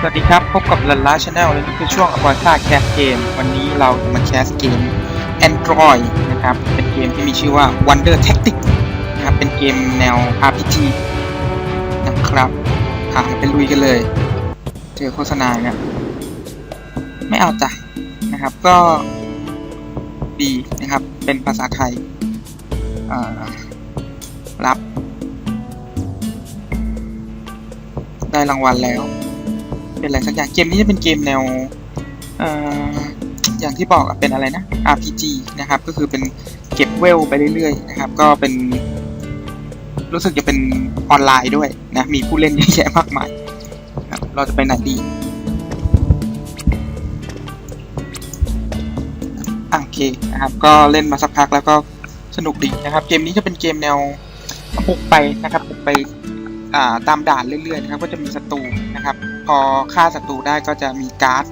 สวัสดีครับ พบกับลันล่าชาแนลและนี่คือช่วงอบอยค่าแคสเกมวันนี้เราจะมาแคสเกม Android นะครับ เป็นเกมที่มีชื่อว่า Wonder Tactics นะครับ เป็นเกมแนว RPG นะครับอ่าไปลุยกันเลย เจอโฆษณาเนี่ยไม่เอาจ้ะนะครับ ก็ดีนะครับ เป็นภาษาไทยรับ ได้รางวัลแล้ว เป็นอะไรสักอย่างเกมนี้จะเป็นเกมแนวเอ่ออย่างที่บอกเป็นอะไรนะ RPG นะครับก็คือเป็นเก็บเวลไปเรื่อยๆนะครับก็เป็น รู้สึกจะเป็นออนไลน์ด้วยนะมีผู้เล่นเยอะแยะมากมายเราจะไปไหนดีโอเคนะครับก็เล่นมาสักพักแล้วก็สนุกดีนะครับ เกมนี้จะเป็นเกมแนวบุกไปนะครับบุกไป ตามด่านเรื่อยๆนะครับก็จะมีศัตรูนะครับ พอฆ่าศัตรูได้ก็จะมีการ์ด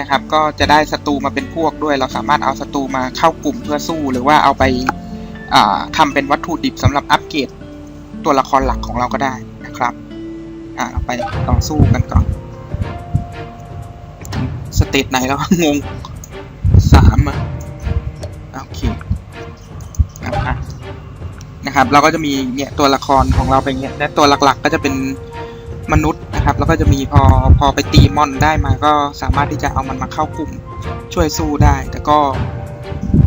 นะครับ ก็จะได้ศัตรูมาเป็นพวกด้วย เราสามารถเอาศัตรูมาเข้ากลุ่มเพื่อสู้ หรือว่าเอาไปาทำเป็นวัตถุดิบสำหรับอัปเกรดตัวละครหลักของเราก็ได้นะครับอ่าเราไปต่อสู้กันก่อนสเตจไหนแล้วงง นะครับ เราก็จะมีเนี่ยตัวละครของเราไปเนี่ยและตัวหลักๆ ก็จะเป็นมนุษย์นะครับ แล้วก็จะมีพอพอไปตีมอนได้มา ก็สามารถที่จะเอามันมาเข้ากลุ่มช่วยสู้ได้ แต่ก็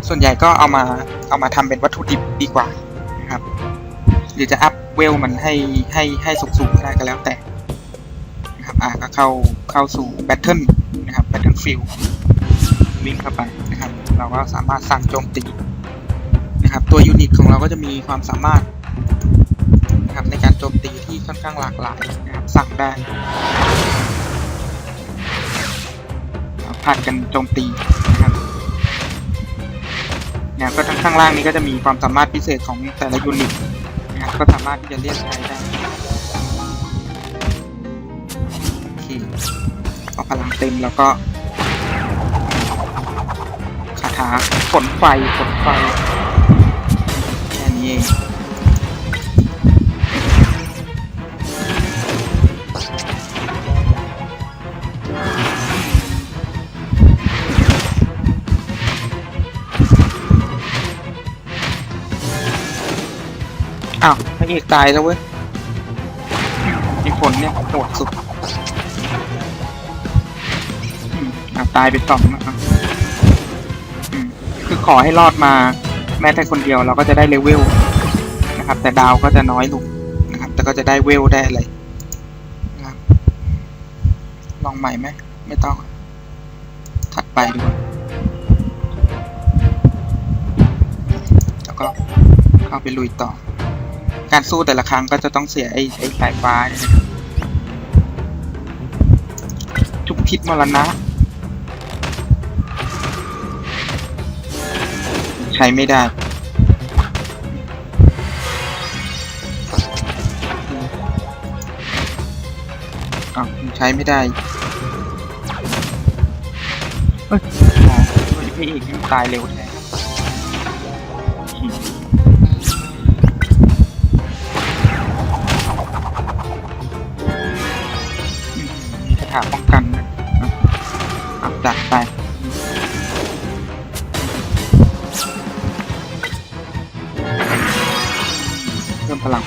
ส่วนใหญ่ก็เอามาเอามาทำเป็นวัตถุดิบดีกว่านะครับหรือจะอัพเวลมันให้ให้ให้สูงๆได้ก็แล้วแต่นะครับอะก็เข้าเข้าสู่แบทเทิลนะครับแบทเทิลฟิลวิ่งเข้าไปนะครับ เราก็สามารถสั่งโจมตีนะครับ ตัวยูนิต ก็จะมีความสามารถนะครับในการโจมตีที่ค่อนข้างหลากหลายนะครับสั่งได้ผ่านกันโจมตีนะครับเนี่ยก็ทั้งข้างล่างนี้ก็จะมีความสามารถพิเศษของแต่ละยูนิตนะครับก็สามารถที่จะเรียกใช้ได้โอเคพอพลังเต็มแล้วก็คาถาฝนไฟฝนไฟ นี้เองอ้าวพระเอกตายแล้วเว้ยมีคนเนี่ยโหดสุดอืมอะตายไปสองแล้วอะอืมคือขอให้รอดมา แม้แต่คนเดียวเราก็จะได้เลเวลนะครับ แต่ดาวก็จะน้อยลงนะครับ แต่ก็จะได้เวลได้อะไรนะครับลองใหม่ไหมไม่ต้อง ถัดไปดีกว่าแล้วก็เข้าไปลุยต่อ การสู้แต่ละครั้งก็จะต้องเสียไอ้ไอ้สายฟ้าเนี่ยนะครับทุกพิษมรณะ ช้ไม่ได้ อ้าวใช้ไม่ได้เอ้ยอ๋อตัวที่พี่เอกนี่มันตายเร็วแท้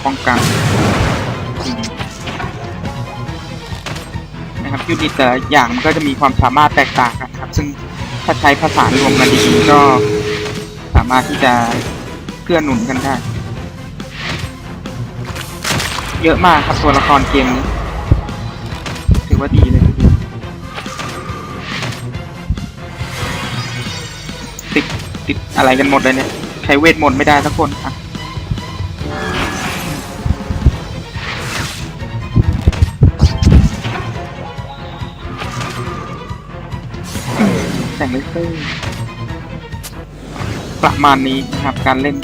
ป้องกันนะครับยูนิตแต่ละอย่างมันก็จะมีความสามารถแตกต่างกันครับ ซึ่งถ้าใช้ภาษารวมกันดีก็สามารถที่จะเกื้อหนุนกันได้เยอะมากครับตัวละครเกมนี้ถือว่าดีเลยติดติดอะไรกันหมดเลยเนี่ย ใช้เวทมนต์ไม่ได้สักคนอะแต่งเลเซอร์ประมาณนี้นะครับการเล่น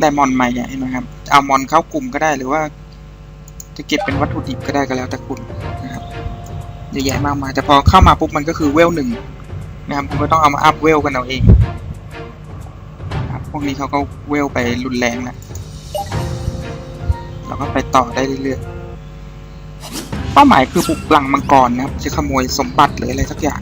ได้มอนใหม่เนี่ยเห็นไหมครับ เอามอนเข้ากลุ่มก็ได้หรือว่า จะเก็บเป็นวัตถุดิบก็ได้ก็แล้วแต่คุณนะครับเยอะแยะมากมายแต่พอเข้ามาปุ๊บมันก็คือเวลหนึ่งนะครับคุณก็ต้องเอามาอัพเวลกันเอาเองนะครับพวกนี้เขาก็เวลไปรุนแรงนะต่อได้เรื่อยๆ เป้าหมายคือบุกลังมังกรนะครับ จะขโมยสมบัติหรืออะไรสักอย่าง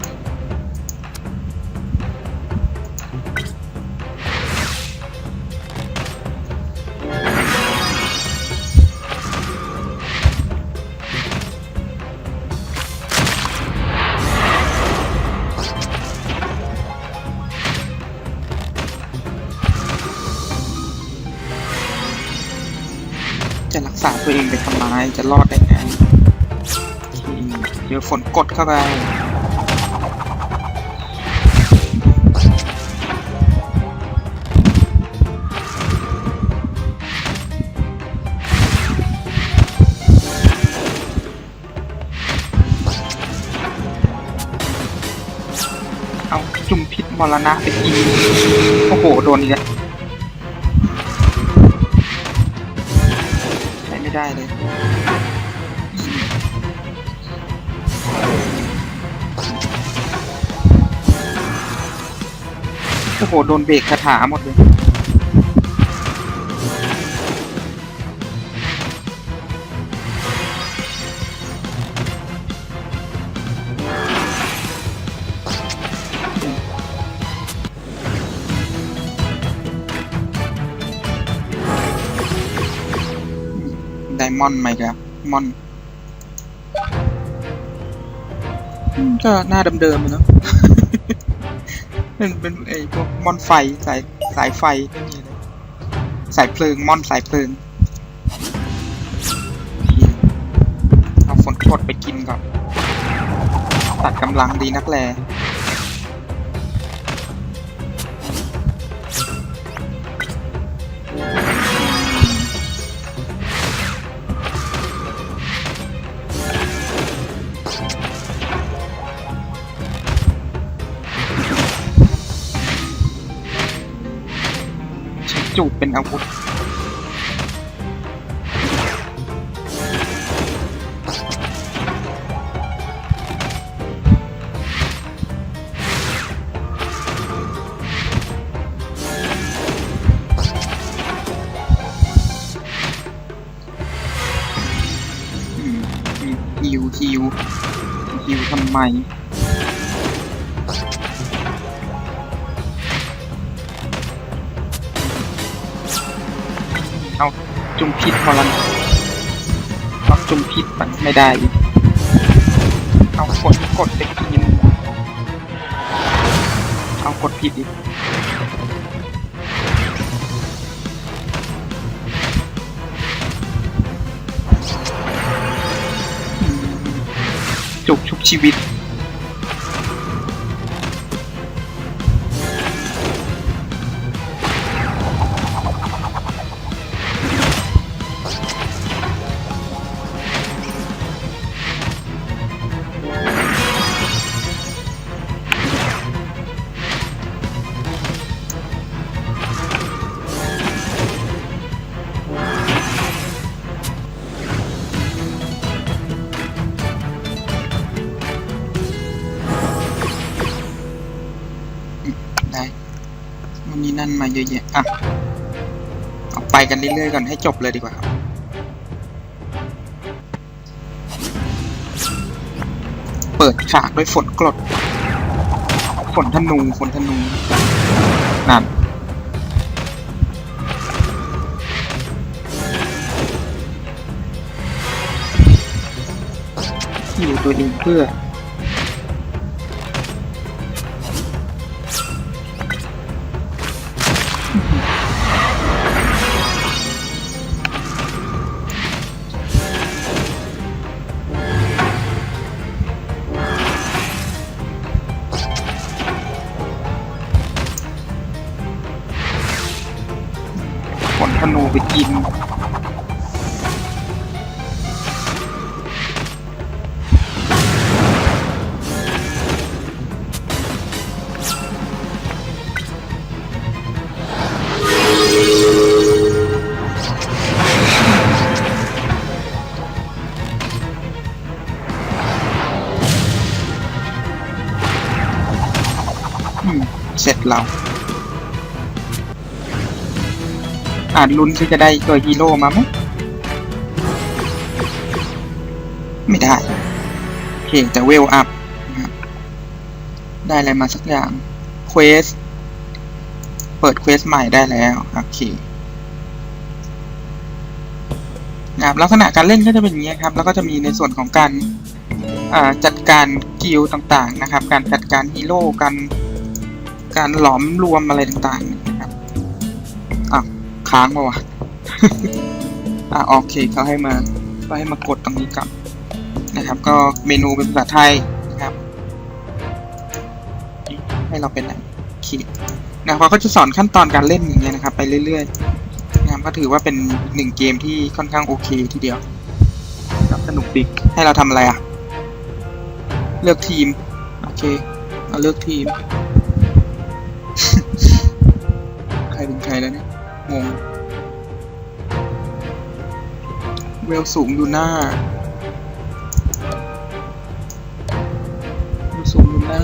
จะรักษาตัวเองไปทำไมจะรอดได้ไง เจอฝนกดเข้าไปเอาจุ่มพิษมรณะไปกินโอ้โห โดนอีกแล้ว อ้โหโดนเบรกคาถาหมดเลยไดมอนด์ไหมครับมอนก็หน้าเดิมๆเลยเนาะ เป็นเป็นไอ้พวกมอนไฟสายสายไฟไม่มีเลยสายเพลิงมอนสายเพลิงเอาฝนกดไปกินก่อนตัดกำลังดีนักแล จูบเป็นอาวุธฮิวฮิวฮิวทำไม เอาจุมพิษพอลันต้องจุมพิษมันไม่ได้อีกเอากดกดไปกินเอากดผิดอีกจุกชุบชีวิต นนี้นั่นมาเยอะแยะอะเอาไปกันเรื่อยๆก่อนให้จบเลยดีกว่าครับเปิดฉากด้วยฝนกรดฝนธนูฝนธนูนั่นอยู่ตัวเองเพื่อ อาจลุ้นที่จะได้ตัวฮีโร่มาไหมไม่ได้โอเคแต่เวลอัพได้อะไรมาสักอย่างเควสเปิดเควสใหม่ได้แล้วโอเคนะครับลักษณะการเล่นก็จะเป็นอย่างนี้ครับ แล้วก็จะมีในส่วนของการจัดการกิลด์ต่างๆนะครับ การจัดการฮีโร่การการหลอมรวมอะไรต่างๆ ค้างมาวะ อะโอเคเขาให้มาก็ให้มากดตรงนี้ก่อนนะครับ ก็เมนูเป็นภาษาไทยนะครับ ให้เราเป็นไหนโอเคนะครับเขาก็จะสอนขั้นตอนการเล่นอย่างเงี้ยนะครับ ไปเรื่อยๆนะครับก็ถือว่าเป็นหนึ่งเกมที่ค่อนข้างโอเคทีเดียวครับสนุกดีให้เราทำอะไรอะเลือกทีม โอเคเราเลือกทีม ใครเป็นใครแล้วเนี่ย งงเวลสูงอยู่หน้าเวลสูงอยู่หน้า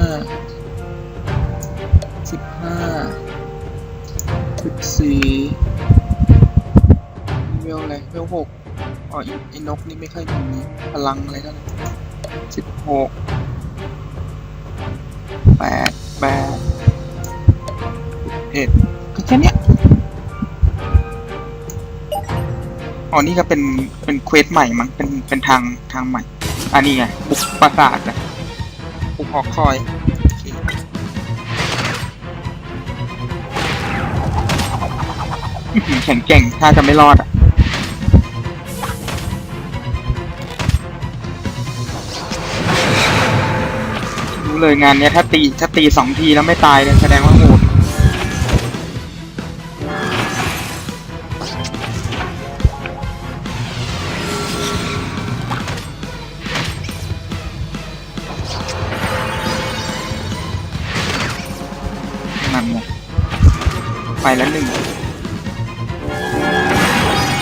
สิบห้าสิบสี่เวลอะไรเวลหกอ๋อไอ้ไอ้นกนี่ไม่ค่อยมีพลังอะไรเท่าไหร่สิบหกแปดแปดเอ็ดก็แค่เนี้ย อ๋อนี่ก็เป็นเป็นเควสใหม่มั้งเป็นเป็นทางทางใหม่อันนี้ไงบุกปราสาทอะบุกหอคอยโอเคอยแข็งแกร่งถ้าจะไม่รอดอะรู้เลยงานเนี้ยถ้าตีถ้าตีสองทีแล้วไม่ตายเนี่ยแสดงว่าโหด ไปแล้วหนึ่ง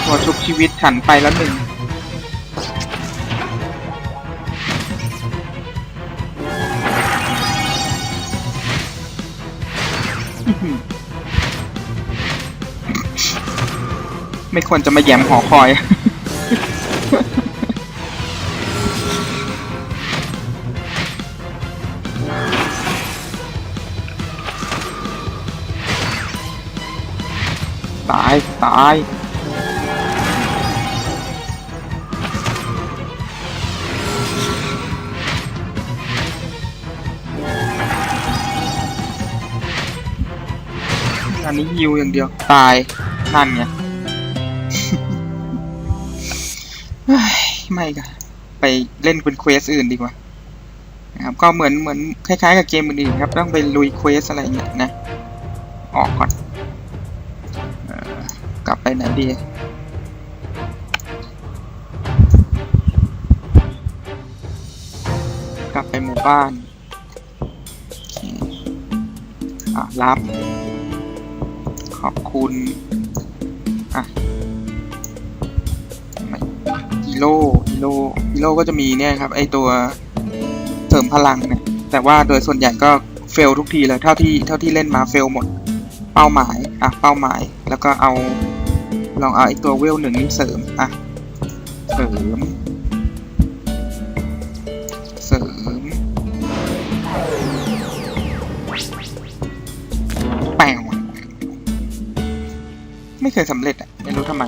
ตัวชุบชีวิตฉันไปแล้วหนึ่งไม่ควรจะมาแย้มหอคอย ตายอันนี้ฮิวอย่างเดียว ตายนั่นไงเฮ้ยไม่กันไปเล่นเป็นเควสอื่นดีกว่านะครับก็เหมือนเหมือนคล้ายๆกับเกมอื่นๆครับ ต้องไปลุยเควสอะไรเงี้ยนะ ออกก่อนเอ่อกลับ ไปไหนดีกลับไปหมู่บ้านอะรับ ขอบคุณอะฮีโร่ฮีโร่ฮีโร่ก็จะมีเนี่ยครับ ไอตัวเสริมพลังเนี่ยแต่ว่าโดยส่วนใหญ่ก็เฟลทุกทีเลยเท่าที่เท่าที่เล่นมาเฟลหมด เป้าหมาย อะ เป้าหมาย แล้วก็เอา ลองเอาไอตัวเวลหนึ่งนี่เสริม อะ เสริม เสริม แปวไม่เคยสำเร็จอะ ไม่รู้ทำไม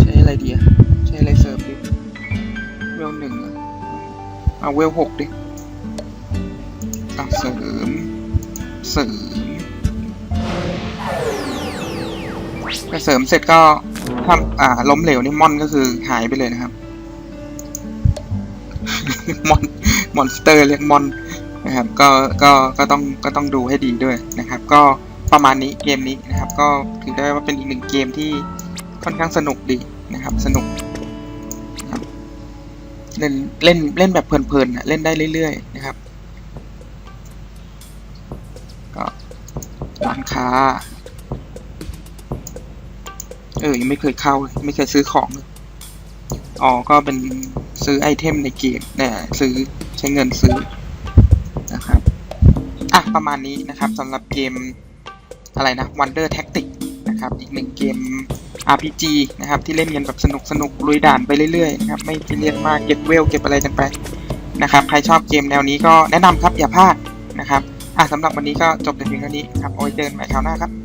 ใช้อะไรดีอะ ใช้อะไรเสริมดิ เวลหนึ่งอะเอาเวลหกดิเอาเสริม เสริม เสริมเสร็จก็ทำอ่าล้มเหลวนี่มอนก็คือหายไปเลยนะครับ มอนมอนสเตอร์เรียกมอนนะครับ ก็ก็ก็ต้องก็ต้องดูให้ดีด้วยนะครับ ก็ประมาณนี้เกมนี้นะครับ ก็ถือได้ว่าเป็นอีกหนึ่งเกมที่ค่อนข้างสนุกดีนะครับ สนุกเล่นเล่นเล่นแบบเพลินๆนะเล่นได้เรื่อยๆนะครับ ก็ร้านค้า เออ ยังไม่เคยเข้าเลยไม่เคยซื้อของเลยอ๋อก็เป็นซื้อไอเทมในเกมเนี่ยซื้อใช้เงินซื้อนะครับอะประมาณนี้นะครับสำหรับเกมอะไรนะ Wonder Tactic นะครับอีกหนึ่งเกม RPG นะครับที่เล่นกันแบบสนุกสนุกลุยด่านไปเรื่อยๆนะครับไม่ซีเรียสมากเก็บเวลเก็บอะไรกันไปนะครับใครชอบเกมแนวนี้ก็แนะนำครับอย่าพลาดนะครับอะสำหรับวันนี้ก็จบแต่เพียงเท่านี้ครับเอาไว้เจอกันใหม่คราวหน้าครับ